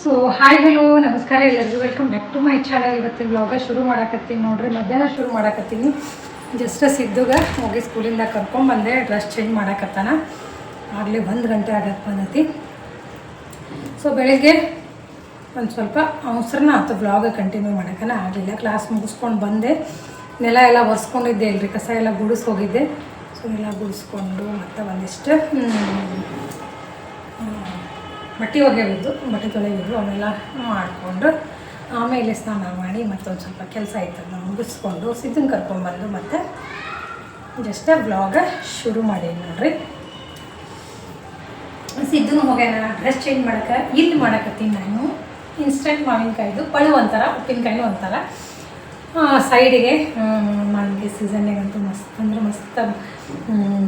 So hi hello ನಮಸ್ಕಾರ ಎಲ್ಲರಿಗೂ. Welcome back to my channel ಇವತ್ತಿನ ಬ್ಲಾಗ ಶುರು ಮಾಡಾಕತ್ತೀನಿ. ನೋಡ್ರಿ, ಮಧ್ಯಾಹ್ನ ಶುರು ಮಾಡಾಕತ್ತೀನಿ. ಜಸ್ಟ್ ಸಿದ್ದುಗ ಹೋಗಿ ಸ್ಕೂಲಿಂದ ಕರ್ಕೊಂಬಂದೆ ಡ್ರೆಸ್ ಚೇಂಜ್ ಮಾಡಾಕತ್ತಾನ. ಆಗಲೇ ಒಂದು ಗಂಟೆ ಆಗಕ್ಕೆ ಬಂದತಿ. ಸೊ ಬೆಳಿಗ್ಗೆ ಒಂದು ಸ್ವಲ್ಪ ಅವಸರನ ಆತು ಬ್ಲಾಗ ಕಂಟಿನ್ಯೂ ಮಾಡೋಕ್ಕನ ಆಗಲಿಲ್ಲ. ಕ್ಲಾಸ್ ಮುಗಿಸ್ಕೊಂಡು ಬಂದೆ. ನೆಲ ಎಲ್ಲ ಒರೆಸ್ಕೊಂಡಿದ್ದೆ ಇಲ್ರಿ ಕಸ ಎಲ್ಲ ಗುಡಿಸ್ ಹೋಗಿದ್ದೆ. ಸೊ ಎಲ್ಲ ಗುಡಿಸ್ಕೊಂಡು ಮತ್ತು ಒಂದಿಷ್ಟು ಬಟ್ಟೆ ಒಗೆಯೋದು ಬಟ್ಟೆ ತೊಳೆಯೋದು ಅವನ್ನೆಲ್ಲ ಮಾಡಿಕೊಂಡು ಆಮೇಲೆ ಸ್ನಾನ ಮಾಡಿ ಮತ್ತೊಂದು ಸ್ವಲ್ಪ ಕೆಲಸ ಆಯ್ತು ಅದನ್ನ ಮುಗಿಸ್ಕೊಂಡು ಸಿದ್ಧನ ಕರ್ಕೊಂಡ್ಬಂದು ಮತ್ತೆ ಜಸ್ಟ್ ಬ್ಲಾಗ ಶುರು ಮಾಡಿ ನೋಡ್ರಿ. ಸಿದ್ಧನ ಹೋಗ್ಯಾನ ಡ್ರೆಸ್ ಚೇಂಜ್ ಮಾಡಕ್ಕೆ ಇಲ್ಲಿ ಮಾಡಕತ್ತೀನಿ ನಾನು. ಇನ್ಸ್ಟೆಂಟ್ ಮಾವಿನಕಾಯ್ದು, ಪಳು ಒಂಥರ, ಉಪ್ಪಿನಕಾಯಿನೂ ಒಂಥರ. ಸೈಡಿಗೆ ಮಾವಿನಕಾಯಿ ಸೀಸನ್ನಿಗಂತೂ ಮಸ್ತ್ ಅಂದ್ರೆ ಮಸ್ತ್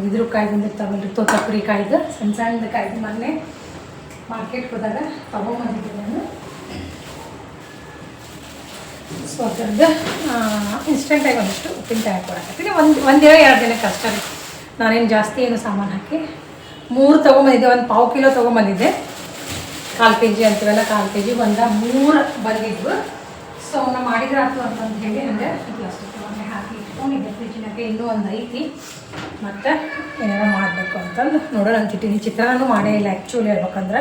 ಇದ್ರ ಕಾಯಿ ಬಂದಿರ್ತಾವಲ್ರಿ ತೋತಾಪುರಿ ಕಾಯ್ದು, ಸಣ್ಣ ಸಣ್ಣದ ಕಾಯ್ದು ಮೊನ್ನೆ ಮಾರ್ಕೆಟ್ಗೆ ಹೋದಾಗ ತಗೊಂಬಂದಿದ್ದೆ ನಾನು. ಸೊ ಅದ್ರದ್ದು ಇನ್ಸ್ಟೆಂಟಾಗಿ ಒಂದಿಷ್ಟು ಉಪ್ಪಿನಕಾಯಿ ಹಾಕೊಳಕತ್ತೀನಿ ಒಂದು, ಒಂದೇ ಎರಡು ದಿನಕ್ಕೆ ಅಷ್ಟೇ ನಾನೇನು ಜಾಸ್ತಿ ಏನು ಸಾಮಾನು ಹಾಕಿ ಮೂರು ತೊಗೊಂಬಂದಿದ್ದೆ, ಒಂದು ಪಾವು ಕಿಲೋ ತೊಗೊಂಬಂದಿದ್ದೆ. ಕಾಲು ಕೆ ಜಿ ಅಂತೀವಲ್ಲ, ಕಾಲು ಕೆ ಜಿ ಒಂದ ಮೂರು ಬಂದಿದ್ವು. ಸೊ ಅವನ್ನ ಮಾಡಿದ್ರಾತು ಅಂತಂದು ಹೇಳಿ ಅಂದರೆ ಪ್ಲಾಸ್ಟಿಕ್ ತೊಗೊಂಡೆ ಇಟ್ಕೊಂಡಿದ್ದೆ ಫ್ರಿಜ್ನಾಗೆ ಇನ್ನೂ ಒಂದು ಐತಿ. ಮತ್ತು ಏನಾರ ಮಾಡಬೇಕು ಅಂತಂದು ನೋಡೋಣ. ಅಂತಿಟ್ಟಿನಿ ಚಿತ್ರಾನ್ನೂ ಮಾಡೇ ಇಲ್ಲ ಆ್ಯಕ್ಚುಲಿ ಹೇಳ್ಬೇಕಂದ್ರೆ.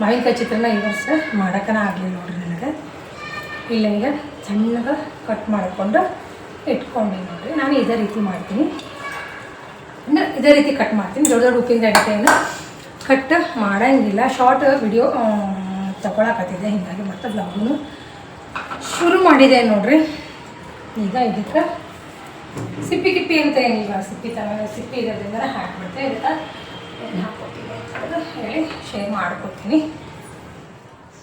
ಮಾವಿನಕಾಯಿ ಚಿತ್ರನ ಈ ವರ್ಷ ಮಾಡೋಕ್ಕನ ಆಗಲಿಲ್ಲ ನೋಡ್ರಿ ನನಗೆ. ಇಲ್ಲ ಈಗ ಸಣ್ಣಗೆ ಕಟ್ ಮಾಡಿಕೊಂಡು ಇಟ್ಕೊಂಡು ನೋಡ್ರಿ. ನಾನು ಇದೇ ರೀತಿ ಮಾಡ್ತೀನಿ. ಅಂದರೆ ಇದೇ ರೀತಿ ಕಟ್ ಮಾಡ್ತೀನಿ. ದೊಡ್ಡ ದೊಡ್ಡ ಉಪ್ಪಿನಕಾಯಿನ ಕಟ್ ಮಾಡೋಂಗಿಲ್ಲ. ಶಾರ್ಟ್ ವಿಡಿಯೋ ತಗೊಳಕತ್ತಿದೆ ಹೀಗಾಗಿ ಮತ್ತೆ ಬ್ಲಾಗೂ ಶುರು ಮಾಡಿದೆ ನೋಡ್ರಿ. ಈಗ ಇದಕ್ಕೆ ಸಿಪ್ಪಿ ಕಿಪ್ಪಿ ಅಂತ ಏನಿಲ್ಲ, ಸಿಪ್ಪಿ ತರ ಸಿಪ್ಪಿ ಇರೋದ್ರಿಂದ ಹಾಕ್ಬಿಡ್ತೆ ಇದೆಲ್ಲ ಏನು ಅಂತ ಹೇಳಿ ಶೇರ್ ಮಾಡ್ಕೊತೀನಿ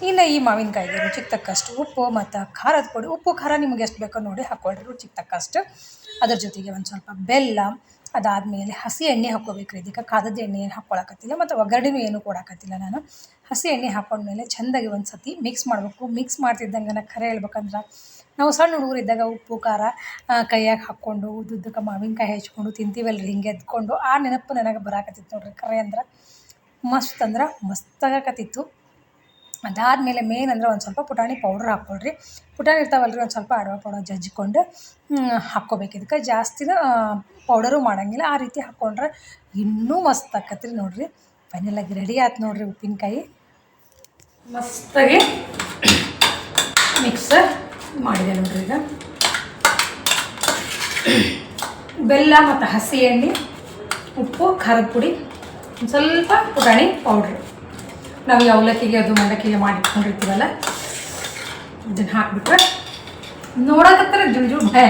ಇನ್ನು ಈ ಮಾವಿನಕಾಯಿಗೆ ರುಚಿಗೆ ತಕ್ಕಷ್ಟು ಉಪ್ಪು ಮತ್ತು ಖಾರದ ಪುಡಿ. ಉಪ್ಪು, ಖಾರ ನಿಮ್ಗೆ ಎಷ್ಟು ಬೇಕೋ ನೋಡಿ ಹಾಕ್ಕೊಳ್ರಿ, ರುಚಿಗೆ ತಕ್ಕಷ್ಟು. ಅದ್ರ ಜೊತೆಗೆ ಒಂದು ಸ್ವಲ್ಪ ಬೆಲ್ಲ, ಅದಾದಮೇಲೆ ಹಸಿ ಎಣ್ಣೆ ಹಾಕ್ಕೋಬೇಕು ಇದಕ್ಕೆ ಕಾದದ ಎಣ್ಣೆ ಏನು ಹಾಕ್ಕೊಳಕತ್ತಿಲ್ಲ ಮತ್ತು ಒಗ್ಗರಣೆನೂ ಏನು ಕೊಡಕತ್ತಿಲ್ಲ ನಾನು. ಹಸಿ ಎಣ್ಣೆ ಹಾಕೊಂಡ್ಮೇಲೆ ಚೆಂದಾಗಿ ಒಂದು ಸತಿ ಮಿಕ್ಸ್ ಮಾಡಬೇಕು. ಮಿಕ್ಸ್ ಮಾಡ್ತಿದ್ದಂಗೆ ಖರೆ ಹೇಳ್ಬೇಕಂದ್ರೆ ನಾವು ಸಣ್ಣ ಹುಡುಗರು ಇದ್ದಾಗ ಉಪ್ಪು, ಖಾರ ಕೈಯಾಗ ಹಾಕ್ಕೊಂಡು, ಉದ್ದುದ್ದಕ್ಕೆ ಮಾವಿನಕಾಯಿ ಹೆಚ್ಕೊಂಡು ತಿಂತೀವಲ್ರಿ, ಹಿಂಗೆ ಎದ್ಕೊಂಡು. ಆ ನೆನಪು ನನಗೆ ಬರಾಕತ್ತಿತ್ತು ನೋಡ್ರಿ ಖರೆ ಅಂದ್ರೆ. ಮಸ್ತ್ ಅಂದ್ರೆ ಮಸ್ತಾಗಕತ್ತಿತ್ತು ಅದಾದಮೇಲೆ ಮೇನ್ ಅಂದ್ರೆ ಒಂದು ಸ್ವಲ್ಪ ಪುಟಾಣಿ ಪೌಡ್ರ್ ಹಾಕ್ಕೊಳ್ರಿ. ಪುಟಾಣಿ ಇರ್ತಾವಲ್ರಿ, ಒಂದು ಸ್ವಲ್ಪ ಅಡವಾ ಪೌಡರ್ ಜಜ್ಜಿಕೊಂಡು ಹಾಕ್ಕೋಬೇಕು. ಇದಕ್ಕೆ ಜಾಸ್ತಿನ ಪೌಡರು ಮಾಡೋಂಗಿಲ್ಲ. ಆ ರೀತಿ ಹಾಕ್ಕೊಂಡ್ರೆ ಇನ್ನೂ ಮಸ್ತ್ ಆಕತ್ರಿ ನೋಡ್ರಿ. ಫೈನಲಾಗಿ ರೆಡಿ ಆಯ್ತು ನೋಡಿರಿ ಉಪ್ಪಿನಕಾಯಿ. ಮಸ್ತಾಗಿ ಮಿಕ್ಸ್ ಮಾಡಿದೆ ನೋಡ್ರಿ ಈಗ. ಬೆಲ್ಲ ಮತ್ತು ಹಸಿ ಎಣ್ಣೆ, ಉಪ್ಪು, ಖಾರದ ಪುಡಿ, ಒಂದು ಸ್ವಲ್ಪ ಪುಟಾಣಿ ಪೌಡ್ರ್ ನಾವು ಈ ಅವಲಕ್ಕಿಗೆ, ಅದು ಮಂಡಕ್ಕಿಗೆ ಮಾಡಿ ಇಟ್ಕೊಂಡಿರ್ತೀವಲ್ಲ, ಇದನ್ನು ಹಾಕ್ಬಿಟ್ರೆ ನೋಡೋಕತ್ತರ ಜುಜು ಭಯ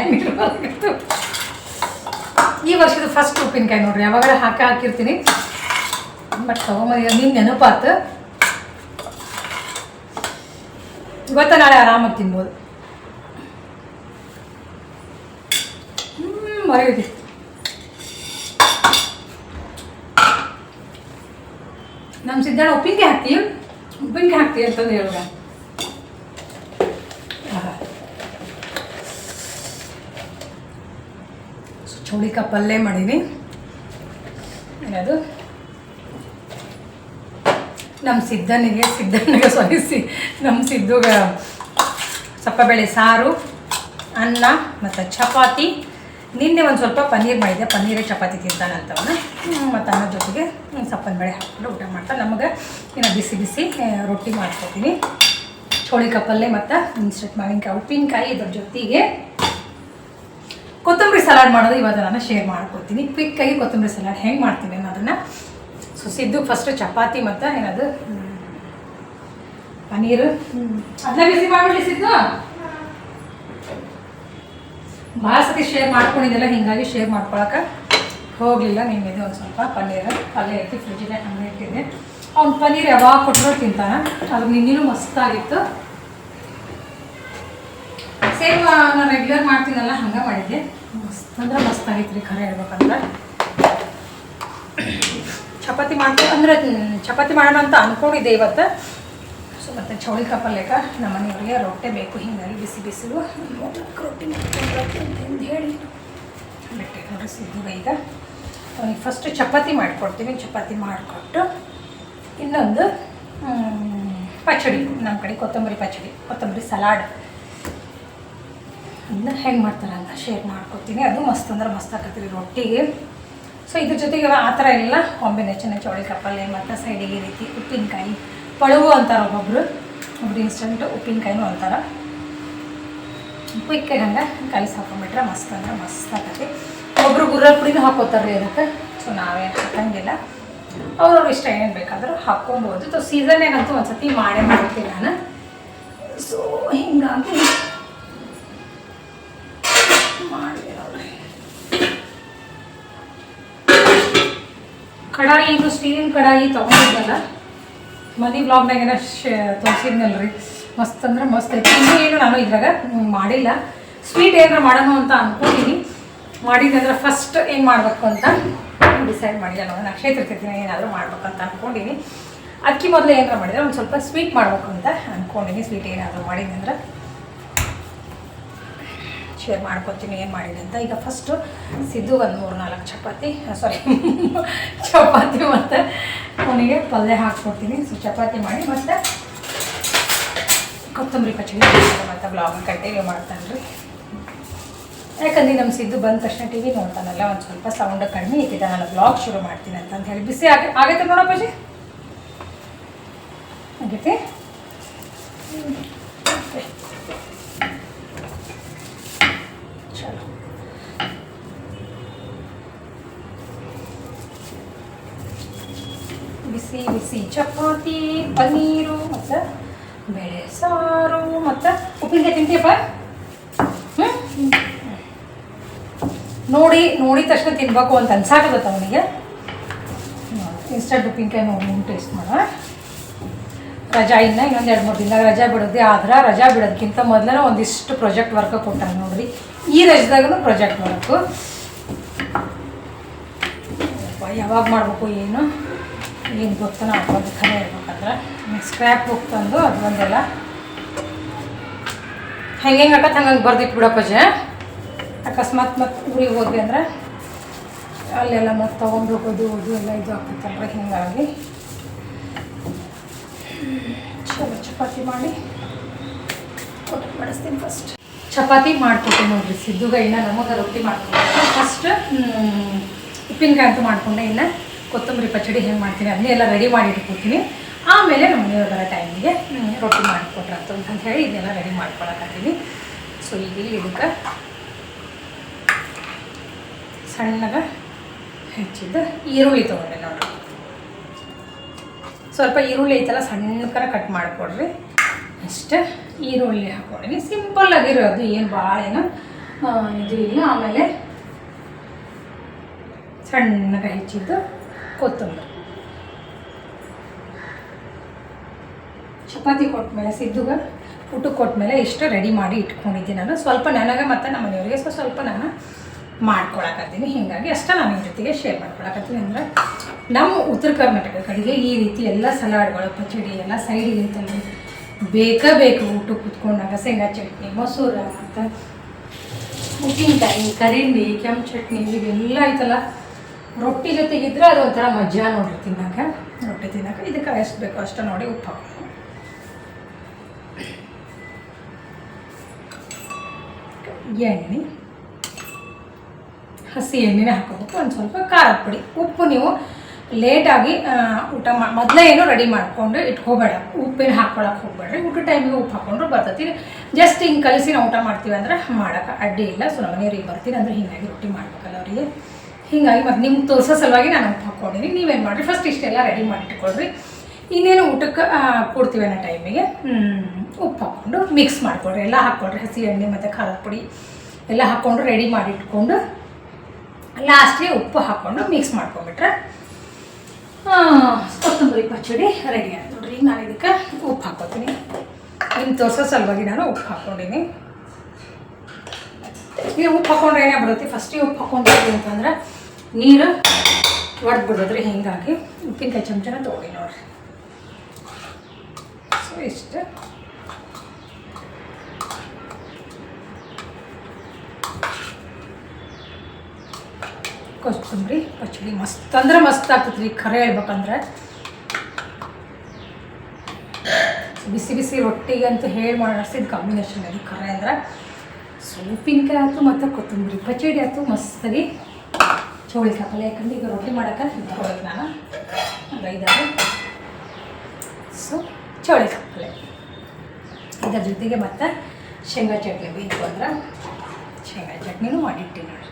ಈ ವರ್ಷದ ಫಸ್ಟ್ ಉಪ್ಪಿನಕಾಯಿ ನೋಡ್ರಿ, ಯಾವಾಗಲ ಹಾಕಿ ಹಾಕಿರ್ತೀನಿ. ಬಟ್ ತೊಗೊಂಬಂದಿದ್ದ ನಿನ್ನ ನೆನಪಾತು. ಇವತ್ತ ನಾಳೆ ಆರಾಮಾಗಿ ತಿನ್ಬೋದು. ಮರೆಯುತ್ತೆ ನಮ್ಮ ಸಿದ್ದಣ್ಣ ಉಪ್ಪಿನಕಾಯಿ ಹಾಕ್ತೀವಿ ಉಪ್ಪಿನಕಾಯಿ ಹಾಕ್ತೀವಿ ಅಂತಂದು ಹೇಳುವ ಚೌಳಿಕ ಪಲ್ಯ ಮಾಡೀನಿ. ಏನದು? ನಮ್ಮ ಸಿದ್ಧನಿಗೆ ಸಿದ್ದನಿಗೆ ಸೊಲಿಸಿ ನಮ್ಮ ಸಿದ್ಧಗ ಸಪ್ಪಬೇಳೆ ಸಾರು, ಅನ್ನ ಮತ್ತು ಚಪಾತಿ. ನಿನ್ನೆ ಒಂದು ಸ್ವಲ್ಪ ಪನ್ನೀರ್ ಮಾಡಿದೆ ಪನ್ನೀರೇ ಚಪಾತಿ ತಿಂತಾನಂತವನ ಮತ್ತು ಅನ್ನದ ಜೊತೆಗೆ ಸಪ್ಪನ ಬೇಳೆ ಹಾಕ್ಕೊಂಡು ಊಟ ಮಾಡ್ತಾ. ನಮಗೆ ಇನ್ನು ಬಿಸಿ ಬಿಸಿ ರೊಟ್ಟಿ ಮಾಡ್ಕೊತೀನಿ. ಚೋಳಿ ಕಪ್ಪಲ್ಲೇ ಮತ್ತು ಇನ್ಸ್ಟೆಟ್ ಮಾವಿನಕಾಯಿ ಉಪ್ಪಿನಕಾಯಿ ಇದ್ರ ಜೊತೆಗೆ ಕೊತ್ತಂಬರಿ ಸಲಾಡ್ ಮಾಡೋದು ಇವತ್ತು ನಾನು ಶೇರ್ ಮಾಡ್ಕೊತೀನಿ. ಕ್ವಿಕ್ಕಾಗಿ ಕೊತ್ತಂಬರಿ ಸಲಾಡ್ ಹೆಂಗೆ ಮಾಡ್ತೀನಿ ಅನ್ನೋದನ್ನು. ಸೊ ಸಿದ್ದು ಫಸ್ಟ್ ಚಪಾತಿ ಮತ್ತು ಏನದು? ಪನ್ನೀರು. ಅದನ್ನ ಬಿಸಿ ಮಾಡಿಬಿಡಿ ಸಿದ್ದು. ಭಾಳ ಸತಿ ಶೇರ್ ಮಾಡ್ಕೊಂಡಿದ್ದೆಲ್ಲ, ಹೀಗಾಗಿ ಶೇರ್ ಮಾಡ್ಕೊಳಕ್ಕೆ ಹೋಗಲಿಲ್ಲ ನಿನ್ನಿದೆ ಒಂದು ಸ್ವಲ್ಪ ಪನ್ನೀರ್. ಪಲ್ಯ ಇರ್ತಿ ಫ್ರಿಜ್ಜಿಗೆ ಹಂಗೆ ಇಟ್ಟಿದ್ದೆ. ಅವ್ನ ಪನ್ನೀರ್ ಯಾವಾಗ ಕೊಟ್ಟರು ತಿಂತಾರ ಅದು ನಿನ್ನೇನು ಮಸ್ತಾಗಿತ್ತು. ಸೇಮ್ ನಾನು ರೆಗ್ಯುಲರ್ ಮಾಡ್ತೀನಲ್ಲ, ಹಂಗೆ ಮಾಡಿದ್ದೆ. ಮಸ್ತ್ ಅಂದ್ರೆ ಮಸ್ತ್ ರೀ ಖರೆ ಹೇಳ್ಬೇಕಂದ್ರೆ. ಚಪಾತಿ ಮಾಡ್ತೀವಿ ಅಂದ್ರೆ ಚಪಾತಿ ಮಾಡೋಣ ಅಂತ ಅಂದ್ಕೊಂಡಿದ್ದೆ ಇವತ್ತು. ಸೊ ಮತ್ತು ಚೌಳಿ ಪಲ್ಯಕ ನಮ್ಮ ಮನೆಯವರಿಗೆ ರೊಟ್ಟೆ ಬೇಕು. ಹಿಂಗಾಗಿ ಬಿಸಿ ಬಿಸಿಲು. ಊಟಕ್ಕೆ ರೊಟ್ಟಿ ರೊಟ್ಟಿ ಹೇಳಿ ಬಿಟ್ಟೆ ನೋಡ್ರಿ ಸಿದ್ಧಿವೆ ಈಗ ಫಸ್ಟ್ ಚಪಾತಿ ಮಾಡಿಕೊಡ್ತೀನಿ. ಚಪಾತಿ ಮಾಡಿಕೊಟ್ಟು ಇನ್ನೊಂದು ಪಚಡಿ. ನಮ್ಮ ಕಡೆ ಕೊತ್ತಂಬರಿ ಪಚಡಿ, ಕೊತ್ತಂಬರಿ ಸಲಾಡ್. ಅದನ್ನ ಹೆಂಗೆ ಮಾಡ್ತಾರೆ ಅಂತ ಶೇರ್ ಮಾಡ್ಕೊತೀನಿ ಅದು ಮಸ್ತ್ ಅಂದ್ರೆ ಮಸ್ತ್ ಆಕತ್ರಿ ರೊಟ್ಟಿಗೆ ಸೊ ಇದ್ರ ಜೊತೆಗೆ ಆ ಥರ ಎಲ್ಲ ಕಾಂಬಿನೇಷನ್ ಚೌಳಿ ಕಪ್ಪಲ್ಲೇ ಮತ್ತು ಸೈಡಿಗೆ ಈ ರೀತಿ ಉಪ್ಪಿನಕಾಯಿ. ಪಳುವು ಅಂತಾರೆ ಒಬ್ಬೊಬ್ರು. ಒಬ್ರು ಇನ್ಸ್ಟಂಟ್ ಉಪ್ಪಿನಕಾಯಿನು ಅಂತಾರೆ. ಕ್ವಿಕ್ಕಾಗಿ ಹಂಗೆ ಕಲಿಸಿ ಹಾಕೊಂಡ್ಬಿಟ್ರೆ ಮಸ್ತ್ ಅಂದ್ರೆ ಮಸ್ತ್ ಆಗತ್ತೆ ಒಬ್ರು ಗುರ್ರ ಪುಡಿನೂ ಹಾಕೋತಾರೆ ಅದಕ್ಕೆ. ಸೊ ನಾವೇನು ಹಾಕಂಗಿಲ್ಲ. ಅವ್ರವ್ರ ಇಷ್ಟ ಏನು ಬೇಕಾದರೂ ಹಾಕ್ಕೊಬೋದು. ಸೊ ಸೀಸನ್ ಒಂದು ಸತಿ ಮಾಡೇ ಮಾಡ್ತೀನಿ ನಾನು. ಸೊ ಹಿಂಗಾಗಿ ಕಡಾಯಿ, ಇದು ಸ್ಟೀಲಿನ ಕಡಾಯಿ ತೊಗೊಂಡಿದ್ದಲ್ಲ. ಮನಿ ಬ್ಲಾಗ್ನಾಗೇನ ಶೇ ತೋರಿಸಿದ್ನಲ್ರಿ ಮಸ್ತ್ ಅಂದ್ರೆ ಮಸ್ತ್ ಐತಿ. ಇನ್ನೂ ಏನು ನಾನು ಇದ್ರಾಗ ಮಾಡಿಲ್ಲ. ಸ್ವೀಟ್ ಏನಾರ ಮಾಡೋಣ ಅಂತ ಅನ್ಕೊಂಡಿನಿ. ಮಾಡಿದ್ದಂದ್ರೆ ಫಸ್ಟ್ ಏನು ಮಾಡಬೇಕು ಅಂತ ಡಿಸೈಡ್ ಮಾಡಿಲ್ಲ ನಾನು ನಕ್ಷೆ ತಿರ್ತಿರ್ತೀನಿ ಏನಾದರೂ ಮಾಡ್ಬೇಕಂತ ಅನ್ಕೊಂಡಿನಿ. ಅದಕ್ಕೆ ಮೊದಲು ಏನಾರ ಮಾಡಿದ್ರೆ ಒಂದು ಸ್ವಲ್ಪ ಸ್ವೀಟ್ ಮಾಡ್ಬೇಕು ಅಂತ ಅನ್ಕೊಂಡಿನಿ. ಸ್ವೀಟ್ ಏನಾದರೂ ಮಾಡಿದ್ದೆ ಅಂದ್ರೆ. ಶೇರ್ ಮಾಡ್ಕೊತೀನಿ, ಏನು ಮಾಡಿದೆ ಅಂತ. ಈಗ ಫಸ್ಟು ಸಿದ್ದು ಒಂದು ಮೂರು ನಾಲ್ಕು ಚಪಾತಿ ಸಾರಿ ಚಪಾತಿ ಮತ್ತು ಅವನಿಗೆ ಪಲ್ಯ ಹಾಕ್ಕೊಡ್ತೀನಿ. ಸೊ ಚಪಾತಿ ಮಾಡಿ ಮತ್ತು ಕೊತ್ತಂಬರಿ ಪಚ್ಚಡಿ ಮತ್ತು ಬ್ಲಾಗ್ ಕಂಟಿನ್ಯೂ ಮಾಡ್ತಾನೆ ರೀ ಯಾಕಂದ್ರೆ ನಮ್ಮ ಸಿದ್ದು ಬಂದ ತಕ್ಷಣ ಟಿ ವಿ ನೋಡ್ತಾನಲ್ಲ, ಒಂದು ಸ್ವಲ್ಪ ಸೌಂಡ್ ಕಡಿಮೆ ಇಟ್ಟಿದ್ದ ನಾನು ಬ್ಲಾಗ್ ಶುರು ಮಾಡ್ತೀನಿ ಅಂತ ಹೇಳಿ ಬಿಸಿ ಆಗ ಆಗೈತೆ? ನೋಡಪ್ಪಾಜಿ ಆಗೈತಿ ಬಿಸಿ ಚಪಾತಿ, ಪನ್ನೀರು, ಮತ್ತು ಬೇಳೆ ಸಾರು, ಮತ್ತು ಉಪ್ಪಿನಕಾಯಿ ತಿಂತೀಯಪ್ಪ? ಹ್ಞೂ ನೋಡಿ ನೋಡಿದ ತಕ್ಷಣ ತಿನ್ಬೇಕು ಅಂತ ಅನ್ಸಾಕತ್ತ ಅವನಿಗೆ? ಇನ್ಸ್ಟಂಟ್ ಉಪ್ಪಿನಕಾಯಿ ನೋಡಿ ಟೇಸ್ಟ್ ಮಾಡ ರಜಾ ಇನ್ನ ಇನ್ನೊಂದು ಎರಡು ಮೂರು ದಿನ ರಜಾ ಬಿಡೋದೇ ಆದ್ರೆ ರಜಾ ಬಿಡೋದಕ್ಕಿಂತ ಮೊದಲೇ ಒಂದಿಷ್ಟು ಪ್ರಾಜೆಕ್ಟ್ ವರ್ಕ್ ಕೊಟ್ಟಾಗ ನೋಡ್ರಿ. ಈ ರಜದಾಗೂ ಪ್ರಾಜೆಕ್ಟ್ ವರ್ಕು ಯಾವಾಗ ಮಾಡಬೇಕು ಏನು? ಏನು ಗೊತ್ತು ನಾವು ಇರ್ಬೇಕಾದ್ರೆ? ಹೇಳ್ಬೇಕಂದ್ರೆ ಸ್ಕ್ರ್ಯಾಪ್ ಬುಕ್ ತಂದು ಅದು ಒಂದೆಲ್ಲ. ಹೆಂಗೆ ಹೆಂಗೆ ಆಕತ್ತೆ ಹಂಗೆ ಬರ್ದಿಟ್ಟು ಬಿಡಪ್ಪಜ ಅಕಸ್ಮಾತ್ ಮತ್ತು ಊರಿಗೆ ಹೋದ್ವಿ ಅಂದ್ರೆ ಅಲ್ಲೆಲ್ಲ ಮತ್ತೆ ತೊಗೊಂಡು ಹೋಗೋದು ಅದು ಎಲ್ಲ ಇದು ಆಗ್ತೈತಲ್ರ ಹೀಗಾಗಿ. ಚಲೋ ಚಪಾತಿ ಮಾಡಿ ಊಟ ಮಾಡಿಸ್ತೀನಿ ಫಸ್ಟ್ ಚಪಾತಿ ಮಾಡ್ಕೊಟ್ಟೆ ನೋಡಿರಿ ಸಿದ್ದುಗ ನಮಗೆ ರೊಟ್ಟಿ ಮಾಡ್ಕೊಂಡು ಫಸ್ಟ್ ಉಪ್ಪಿನಕಾಯಿ ಅಂತೂ ಮಾಡ್ಕೊಂಡೆ ಇನ್ನು. ಕೊತ್ತಂಬರಿ ಪಚ್ಚಡಿ ಹೆಂಗೆ ಮಾಡ್ತೀನಿ ಅದನ್ನೇ ಎಲ್ಲ ರೆಡಿ ಮಾಡಿ ಇಟ್ಕೊತೀನಿ ಆಮೇಲೆ ನಮ್ಮ ಮನೆಯವ್ರು ಬರೋ ಟೈಮಿಗೆ ರೊಟ್ಟಿ ಮಾಡಿಕೊಟ್ರಂತ ಅಂತ ಹೇಳಿ ಇದನ್ನೆಲ್ಲ ರೆಡಿ ಮಾಡ್ಕೊಳಕತ್ತೀನಿ ಸೊ ಈಗ ಇದಕ್ಕೆ ಸಣ್ಣಗೆ ಹೆಚ್ಚಿದ್ದು ಈರುಳ್ಳಿ ತೊಗೊಂಡೆ ನೋಡ್ರಿ ಸ್ವಲ್ಪ ಈರುಳ್ಳಿ ಐತಲ್ಲ ಸಣ್ಣಕರ ಕಟ್ ಮಾಡಿಕೊಡ್ರಿ. ಅಷ್ಟೇ ಈರುಳ್ಳಿ ಹಾಕ್ಕೊಂಡಿನಿ ಸಿಂಪಲ್ ಆಗಿರೋದು, ಏನು ಭಾಳ ಏನು ಇದು ಆಮೇಲೆ ಸಣ್ಣಗೆ ಹೆಚ್ಚಿದ್ದು ಕೊತ್ತಂಬರಿ. ಚಪಾತಿ ಕೊಟ್ಮೇಲೆ ಸಿದ್ದುಗ, ಊಟಕ್ಕೆ ಕೊಟ್ಮೇಲೆ ಇಷ್ಟು ರೆಡಿ ಮಾಡಿ ಇಟ್ಕೊಂಡಿದ್ದೀನಿ ನಾನು. ಸ್ವಲ್ಪ ನನಗೆ ಮತ್ತು ನಮ್ಮ ಮನೆಯವರಿಗೆ ಸೊ ಸ್ವಲ್ಪ ನಾನು ಮಾಡ್ಕೊಳಕತ್ತೀನಿ. ಹೀಗಾಗಿ ಅಷ್ಟೇ ನಾನು ಈ ಜೊತೆಗೆ ಶೇರ್ ಮಾಡ್ಕೊಳಕತ್ತೀನಿ. ಅಂದರೆ ನಮ್ಮ ಉತ್ತರ ಕರ್ನಾಟಕ ಕಡೆಗೆ ಈ ರೀತಿ ಎಲ್ಲ ಸಲಾಡ್ಗಳು, ಪಚಡಿ, ಎಲ್ಲ ಸೈಡಿಗೆ ತಂದು ಬೇಕೇ ಬೇಕು ಊಟಕ್ಕೆ ಕುತ್ಕೊಂಡಾಗ ಶೇಂಗಾ ಚಟ್ನಿ, ಮೊಸರು, ಮತ್ತು ಉಪ್ಪಿನಕಾಯಿ ಕರಿಂಡಿ ಕೆಂಪು ಚಟ್ನಿ, ಇವೆಲ್ಲ ಐತಲ್ಲ. ರೊಟ್ಟಿ ಜೊತೆಗಿದ್ರೆ ಅದು ಒಂಥರ ಮಜಾ ನೋಡಿ ತಿನ್ನಕ್ಕೆ. ರೊಟ್ಟಿ ತಿನ್ನಕ್ಕೆ ಇದಕ್ಕೆ ಎಷ್ಟು ಬೇಕೋ ಅಷ್ಟು ನೋಡಿ ಉಪ್ಪು ಹಾಕೋದು ಎಣ್ಣೆ, ಹಸಿ ಎಣ್ಣೆನೇ ಹಾಕೋಬೇಕು. ಒಂದು ಸ್ವಲ್ಪ ಖಾರದ ಪುಡಿ. ಉಪ್ಪು ನೀವು ಲೇಟಾಗಿ ಊಟ ಮಾ, ಮೊದಲೇ ಏನು ರೆಡಿ ಮಾಡಿಕೊಂಡು ಇಟ್ಕೋಬೇಡ. ಉಪ್ಪೇನು ಹಾಕ್ಕೊಳಕ್ಕೆ ಹೋಗ್ಬೇಡ್ರಿ. ಊಟ ಟೈಮಿಗೆ ಉಪ್ಪು ಹಾಕೊಂಡ್ರು ಬರ್ತೈತಿ. ಜಸ್ಟ್ ಹಿಂಗೆ ಕಲಿಸಿ ನಾವು ಊಟ ಮಾಡ್ತೀವಿ ಅಂದ್ರೆ ಮಾಡೋಕೆ ಅಡ್ಡಿ ಇಲ್ಲ. ಸೊ ನಮ್ಮ ಬರ್ತೀರಿ ಅಂದ್ರೆ ಹಿಂಗಾಗಿ ರೊಟ್ಟಿ ಮಾಡ್ಬೇಕಲ್ಲ ಅವರಿಗೆ. ಹೀಗಾಗಿ ಮತ್ತು ನಿಮ್ಗೆ ತೋರಿಸೋ ಸಲುವಾಗಿ ನಾನು ಉಪ್ಪು ಹಾಕ್ಕೊಂಡಿನಿ. ನೀವೇನು ಮಾಡಿರಿ? ಫಸ್ಟ್ ಇಷ್ಟೆಲ್ಲ ರೆಡಿ ಮಾಡಿ ಇಟ್ಕೊಳ್ರಿ. ಇನ್ನೇನು ಊಟಕ್ಕೆ ಕೊಡ್ತೀವಿ ಅನ್ನೋ ಟೈಮಿಗೆ ಉಪ್ಪು ಹಾಕ್ಕೊಂಡು ಮಿಕ್ಸ್ ಮಾಡ್ಕೊಳ್ರಿ. ಎಲ್ಲ ಹಾಕ್ಕೊಳ್ರಿ. ಹಸಿ ಎಣ್ಣೆ ಮತ್ತು ಖಾರದ ಪುಡಿ ಎಲ್ಲ ಹಾಕ್ಕೊಂಡು ರೆಡಿ ಮಾಡಿ ಇಟ್ಕೊಂಡು ಲಾಸ್ಟಿಗೆ ಉಪ್ಪು ಹಾಕ್ಕೊಂಡು ಮಿಕ್ಸ್ ಮಾಡ್ಕೊಂಬಿಟ್ರೆ ಕೊತ್ತಂಬರಿ ಪಚ್ಚಡಿ ರೆಡಿ ಆಯ್ತು ನೋಡ್ರಿ. ನಾನು ಇದಕ್ಕೆ ಉಪ್ಪು ಹಾಕ್ಕೊತೀನಿ. ನಿಮ್ಗೆ ತೋರಿಸೋ ಸಲುವಾಗಿ ನಾನು ಉಪ್ಪು ಹಾಕ್ಕೊಂಡಿನಿ. ಈಗ ಉಪ್ಪು ಹಾಕೊಂಡ್ರೆ ಏನೇ ಬರುತ್ತೆ? ಫಸ್ಟಿಗೆ ಉಪ್ಪು ಹಾಕ್ಕೊಂಡಿದ್ದೀವಿ ಅಂತಂದ್ರೆ ನೀರು ಒಡೆದು ಹಿಂಗಾಗಿ ಹೀಗಾಗಿ ಉಪ್ಪಿನಕಾಯಿ ಚಮಚನ ತೊಗೊಳ್ಳಿ ನೋಡ್ರಿ. ಸೊ ಇಷ್ಟು. ಕೊತ್ತಂಬರಿ, ಪಚ್ಚಡಿ ಮಸ್ತ್ ಅಂದ್ರೆ ಮಸ್ತ್ ಆಗ್ತೈತೆ ರೀ ಖರೆ ಹೇಳ್ಬೇಕಂದ್ರೆ. ಬಿಸಿ ಬಿಸಿ ರೊಟ್ಟಿಗಂತೂ ಹೇಳಿ ಮಾಡಿಸಿದ ಕಾಂಬಿನೇಷನ್ ಅದು ಖರೆ ಅಂದ್ರೆ. ಸೊ ಉಪ್ಪಿನಕಾಯಿ ಆಯ್ತು ಮತ್ತು ಕೊತ್ತಂಬರಿ ಪಚಡಿ ಆಯ್ತು ಮಸ್ತಾಗಿ ಚೌಳಿಕಾಯಿ ಪಲ್ಯ ಯಾಕಂದ್ರೆ ಈಗ ರೊಟ್ಟಿ ಮಾಡೋಕೆ ತಗೊಳ್ಬೇಕು ನಾನು. ಐದಾರು. ಸೊ ಚೌಳಿ ಪಲ್ಯ ಇದರ ಜೊತೆಗೆ ಮತ್ತು ಶೇಂಗಾ ಚಟ್ನಿ ಬೇಕು ಅಂದ್ರೆ ಶೇಂಗಾ ಚಟ್ನಿನೂ ಮಾಡಿಟ್ಟಿನಿ ನೋಡಿ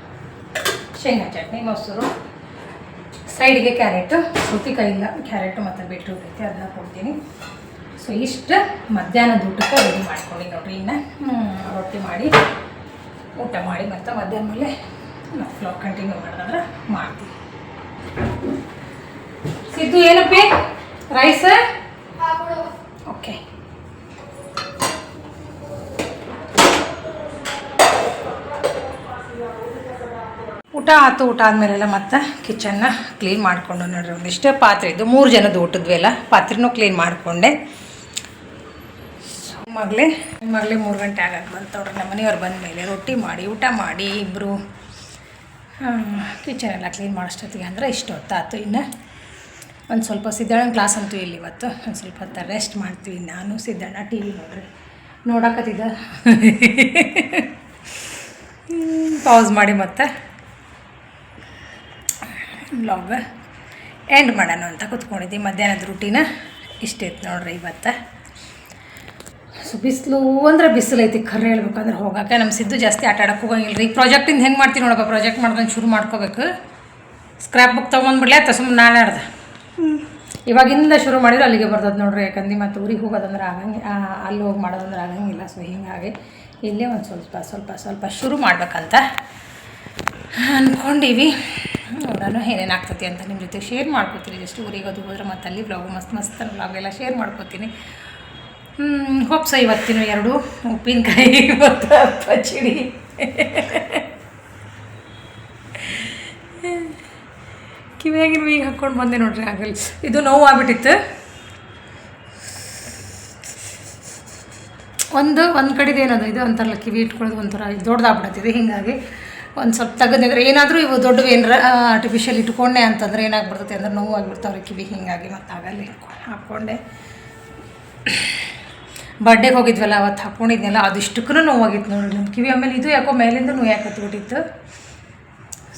ಶೇಂಗಾ ಚಟ್ನಿ ಮೊಸರು, ಸೈಡ್ಗೆ ಕ್ಯಾರೆಟು ಸೌತಿಕಾಯಿ ಇಲ್ಲ ಕ್ಯಾರೆಟು ಮತ್ತು ಬೀಟ್ರೂಟ್ ಐತೆ ಅದನ್ನ ಕೊಡ್ತೀನಿ ಸೊ ಇಷ್ಟು ಮಧ್ಯಾಹ್ನದ ಊಟಕ್ಕೆ ರೆಡಿ ಮಾಡ್ಕೊಂಡು ನೋಡ್ರಿ ಇನ್ನು. ರೊಟ್ಟಿ ಮಾಡಿ, ಊಟ ಮಾಡಿ ಮತ್ತು ಮಧ್ಯಾಹ್ನ ಮೇಲೆ ನಾವು ಫ್ಲಾಗ್ ಕಂಟಿನ್ಯೂ ಮಾಡಿದ್ರೆ ಮಾಡ್ತೀವಿ. ಸಿದ್ದು ಏನಪ್ಪಿ? ರೈಸ್? ಓಕೆ. ಊಟ ಆತು ಊಟ ಆದಮೇಲೆಲ್ಲ ಮತ್ತೆ ಕಿಚನ್ನ ಕ್ಲೀನ್ ಮಾಡಿಕೊಂಡು ನೋಡ್ರಿ. ಒಂದಿಷ್ಟೇ ಪಾತ್ರೆ ಇದ್ದು ಮೂರು ಜನದ ಊಟದ್ವೆಲ್ಲ ಪಾತ್ರೆನೂ ಕ್ಲೀನ್ ಮಾಡಿಕೊಂಡೆ. ಮಗಳೇ ಮಗಳೇ ಮೂರು ಗಂಟೆ ಆಗಕ್ಕೆ ಬಂತು ನೋಡ್ರಿ ನಮ್ಮ ಮನೆಯವ್ರು ಬಂದ ಮೇಲೆ ರೊಟ್ಟಿ ಮಾಡಿ ಊಟ ಮಾಡಿ ಇಬ್ಬರು ಕಿಚನ್ ಎಲ್ಲ ಕ್ಲೀನ್ ಮಾಡೋಷ್ಟೊತ್ತಿಗೆ ಅಂದ್ರೆ ಇಷ್ಟು ಹೊತ್ತಾಯ್ತು ಇನ್ನು. ಒಂದು ಸ್ವಲ್ಪ ಸಿದ್ದಣ್ಣ ಕ್ಲಾಸ್ ಅಂತೂ ಇಲ್ಲಿ ಇವತ್ತು. ಒಂದು ಸ್ವಲ್ಪ ಹೊತ್ತು ರೆಸ್ಟ್ ಮಾಡ್ತೀವಿ. ನಾನು, ಸಿದ್ದಣ್ಣ ಟಿ ವಿ ನೋಡ್ರಿ. ನೋಡಕತ್ತಿದ್ದ? ಪಾಸ್ ಮಾಡಿ ಮತ್ತೆ. ಬ್ಲಾಗ್ ಎಂಡ್ ಮಾಡೋಣ ಅಂತ ಕೂತ್ಕೊಂಡಿದ್ದೆ ಮಧ್ಯಾಹ್ನದ ರೂಟೀನ ಇಷ್ಟಿತ್ತು ನೋಡ್ರಿ ಇವತ್ತು. ಬಿಸಿಲು ಅಂದ್ರೆ ಬಿಸಿಲು ಐತಿ ಖರೆ ಹೇಳ್ಬೇಕಂದ್ರೆ ಹೋಗಕ್ಕೆ ನಮ್ಮ ಸಿದ್ದು ಜಾಸ್ತಿ ಆಟ ಆಡಕ್ಕೆ ಹೋಗಂಗಿಲ್ಲ ರೀ ಪ್ರಾಜೆಕ್ಟಿಂದ ಹೆಂಗೆ ಮಾಡ್ತೀನಿ ನೋಡಪ್ಪ ಪ್ರಾಜೆಕ್ಟ್ ಮಾಡ್ಕೊಂಡು ಶುರು ಮಾಡ್ಕೋಬೇಕು. ಸ್ಕ್ರ್ಯಾಪ್ ಬುಕ್ ತೊಗೊಂಡ್ಬಿಡ್ಲೆ ಆತ ಸುಮ್ಮನೆ ನಾಳೆ ಅರ್ಧ ಇವಾಗಿಂದ ಶುರು ಮಾಡಿದ್ರೆ ಅಲ್ಲಿಗೆ ಬರ್ತದೆ ನೋಡ್ರಿ ಯಾಕಂದ್ರೆ ಮತ್ತು ಊರಿಗೆ ಹೋಗೋದಂದ್ರೆ ಆಗಂಗೆ ಅಲ್ಲಿ ಹೋಗಿ ಮಾಡೋದಂದ್ರೆ ಆಗಂಗಿಲ್ಲ ಸೊ ಹೀಗಾಗಿ ಇಲ್ಲೇ ಒಂದು ಸ್ವಲ್ಪ ಸ್ವಲ್ಪ ಸ್ವಲ್ಪ ಶುರು ಮಾಡ್ಬೇಕಂತ ಅಂದ್ಕೊಂಡೀವಿ ನೋಡೋಣ ಏನೇನು ಆಗ್ತೈತಿ ಅಂತ ನಿಮ್ಮ ಜೊತೆ ಶೇರ್ ಮಾಡ್ಕೋತೀನಿ. ಜಸ್ಟ್ ಊರಿಗೆ ಅದು ಹೋದ್ರೆ ಮತ್ತೆ ಅಲ್ಲಿ ಬ್ಲಾಗ್ ಮಸ್ತ್ ಮಸ್ತ್ ಬ್ಲಾಗ್ ಎಲ್ಲ ಶೇರ್ ಮಾಡ್ಕೋತೀನಿ. ಹೋಪ್ಸ ಇವತ್ತಿನ ಎರಡು. ಉಪ್ಪಿನಕಾಯಿ ಮತ್ತು ಪಚಡಿ ಕಿವಿಯಾಗಿನ ಈಗ ಹಾಕ್ಕೊಂಡು ಬಂದೆ ನೋಡ್ರಿ ಆಗಲ್ಲ ಇದು ನೋವು ಆಗ್ಬಿಟ್ಟಿತ್ತು ಒಂದು ಒಂದು ಕಡೆದು ಏನದು ಇದು ಅಂತಾರಲ್ಲ, ಕಿವಿ ಇಟ್ಕೊಳ್ಳೋದು ಒಂಥರ ದೊಡ್ಡದಾಗ್ಬಿಡತ್ತಿದೆ ಹೀಗಾಗಿ ಒಂದು ಸ್ವಲ್ಪ ತೆಗೆದ್ರೆ ಏನಾದರೂ ಇವು ದೊಡ್ಡವು ಏನಾರ ಆರ್ಟಿಫಿಷಿಯಲ್ ಇಟ್ಕೊಂಡೆ ಅಂತಂದ್ರೆ ಏನಾಗ್ಬಿಡ್ತೈತೆ ಅಂದ್ರೆ ನೋವು ಆಗಿಬಿಡ್ತಾವ್ರಿ ಕಿವಿ. ಹಿಂಗಾಗಿ ಮತ್ತು ಆಗಲ್ಲ ಹಾಕ್ಕೊಂಡೆ. ಬರ್ಡೇಗೆ ಹೋಗಿದ್ವಲ್ಲ ಅವತ್ತು ಹಾಕ್ಕೊಂಡಿದ್ನಲ್ಲ ಅದಿಷ್ಟಕ್ಕೂ ನೋವಾಗಿತ್ತು ನೋಡಿ ನಮ್ಮ ಕಿವಿ. ಆಮೇಲೆ ಇದು ಯಾಕೋ ಮೇಲಿಂದ ನೋವು ಯಾಕತ್ಬಿಟ್ಟಿತ್ತು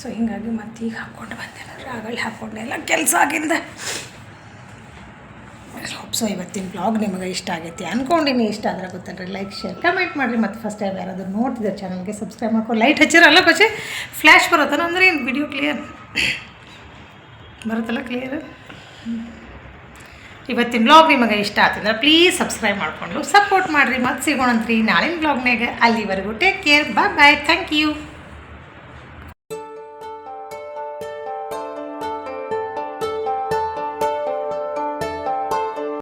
ಸೊ ಹೀಗಾಗಿ ಮತ್ತೆ ಈಗ ಹಾಕ್ಕೊಂಡು ಬಂದೆ ಆಗಲ್ಲಿ ಹಾಕ್ಕೊಂಡೆ ಎಲ್ಲ ಕೆಲಸ ಆಗಿಂದ. ಸೊ ಇವತ್ತಿನ ಬ್ಲಾಗ್ ನಿಮಗೆ ಇಷ್ಟ ಆಗೈತಿ ಅನ್ಕೊಂಡಿನಿ. ಇಷ್ಟ ಆದ್ರೆ ಗೊತ್ತಲ್ರಿ ಲೈಕ್ ಶೇರ್ ಕಮೆಂಟ್ ಮಾಡಿರಿ. ಮತ್ತು ಫಸ್ಟ್ ಟೈಮ್ ಯಾರಾದರೂ ನೋಡ್ತಿದ್ದೆ ಚಾನಲ್ಗೆ ಸಬ್ಸ್ಕ್ರೈಬ್ ಮಾಡ್ಕೊಂಡು ಲೈಟ್ ಹಚ್ಚಿರಲ್ಲ ಪಚೆ ಫ್ಲ್ಯಾಶ್ ಬರುತ್ತಲ್ಲ ಅಂದ್ರೆ ಏನು ವಿಡಿಯೋ ಕ್ಲಿಯರ್ ಬರುತ್ತಲ್ಲ ಕ್ಲಿಯರ್ ಇವತ್ತಿನ ಬ್ಲಾಗ್ ನಿಮಗೆ ಇಷ್ಟ ಆಗ್ತಂದ್ರೆ ಪ್ಲೀಸ್ ಸಬ್ಸ್ಕ್ರೈಬ್ ಮಾಡಿಕೊಂಡು ಸಪೋರ್ಟ್ ಮಾಡಿರಿ. ಮತ್ತು ಸಿಗೋಣಂತ್ರಿ ನಾಳಿನ ಬ್ಲಾಗ್ನಾಗ ಅಲ್ಲಿವರೆಗೂ take care bye bye thank you